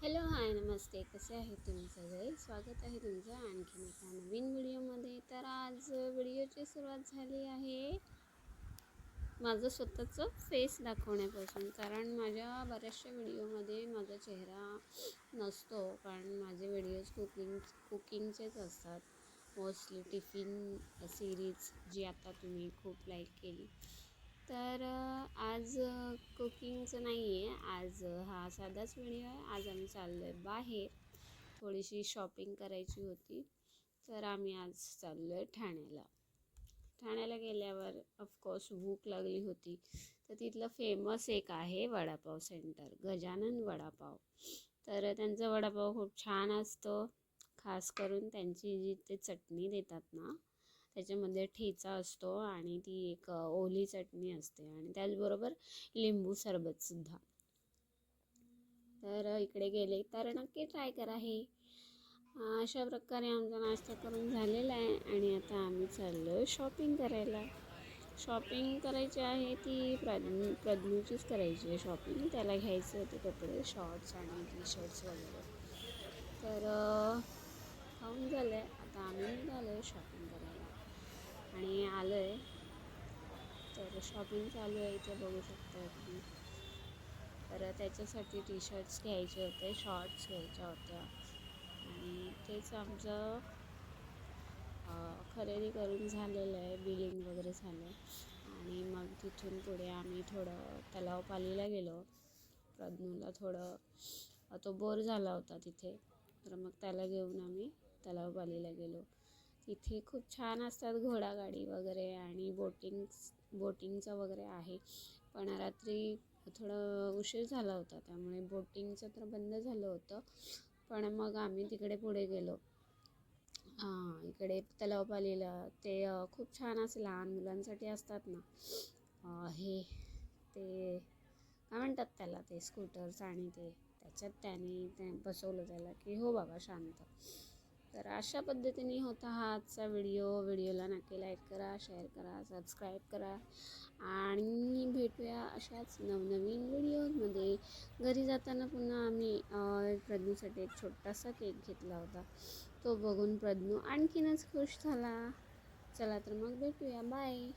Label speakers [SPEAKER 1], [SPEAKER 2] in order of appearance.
[SPEAKER 1] Hello hi नमस्ते. कसे आहे तुम्ही सगळे? स्वागत आहे तुमचं आणखीन एका नवीन व्हिडिओमध्ये. तर आज व्हिडिओची सुरुवात झाली आहे माझं स्वतःचं फेस दाखवण्यापासून. कारण माझ्या बऱ्याचशा व्हिडिओमध्ये माझा चेहरा नसतो कारण माझे व्हिडिओज कुकिंग कुकिंगचेच असतात. मोस्टली टिफिन सिरीज जी आता तुम्ही खूप लाईक केली. तर आज कुकिंगचं नाही आहे आज हा साधाच व्हिडिओ आहे. आज आम्ही चाललो आहे बाहेर. थोडीशी शॉपिंग करायची होती. तर आम्ही आज चाललो आहे ठाण्याला. ठाण्याला गेल्यावर ऑफकोर्स भूक लागली होती. तर तिथलं फेमस एक आहे वडापाव सेंटर गजानन वडापाव. तर त्यांचा वडापाव खूप छान असतो. खास करून त्यांची जी ते चटणी देतात ना त्याच्यामध्ये ठेचा असतो आणि ती एक ओली चटणी असते आणि त्याचबरोबर लिंबू सरबतसुद्धा तर इकडे गेले तर नक्की ट्राय करा हे. अशा प्रकारे आमचा नाश्ता करून झालेला आहे आणि आता आम्ही चाललो आहे शॉपिंग करायला. शॉपिंग करायची आहे ती प्रज्ञ प्रज्ञूचीच करायची आहे शॉपिंग. त्याला घ्यायचे होते कपडे शॉर्ट्स आणि टी शर्ट्स वगैरे. तर खाऊन झालं आहे आता आम्ही निघालो आहे शॉपिंग करायला. आणि आलं आहे तर शॉपिंग चालू आहे इथे बघू शकता तुम्ही. तर त्याच्यासाठी टी शर्ट्स घ्यायचे होते शॉर्ट्स घ्यायच्या होत्या. आणि तेच आमचं खरेदी करून झालेलं आहे बिलिंग वगैरे झालं. आणि मग तिथून पुढे आम्ही थोडं तलावपालीला गेलो. प्रज्ञूला थोडं तो बोर झाला होता तिथे. तर मग त्याला घेऊन आम्ही तलावपालीला गेलो. तिथे खूप छान असतात घोडागाडी वगैरे आणि बोटिंग्स बोटिंगचं वगैरे आहे. पण रात्री थोडं उशीर झाला होता त्यामुळे बोटिंगचं तर बंद झालं होतं. पण मग आम्ही तिकडे पुढे गेलो. इकडे तलावपालीला. ते खूप छान असे लहान मुलांसाठी असतात ना. हे ते काय म्हणतात त्याला ते स्कूटर्स आणि ते त्याच्यात त्याने ते बसवलं त्याला की हो बाबा शांत. तर अशा पद्धतीने होता हा आजचा व्हिडिओ. व्हिडिओला नक्की लाईक करा शेअर करा सबस्क्राईब करा आणि भेटूया अशाच नवनवीन व्हिडिओमध्ये. घरी जाताना पुन्हा आम्ही प्रज्ञूसाठी एक छोटासा केक घेतला होता. तो बघून प्रज्ञू आणखीनच खुश झाला. चला तर मग भेटूया. बाय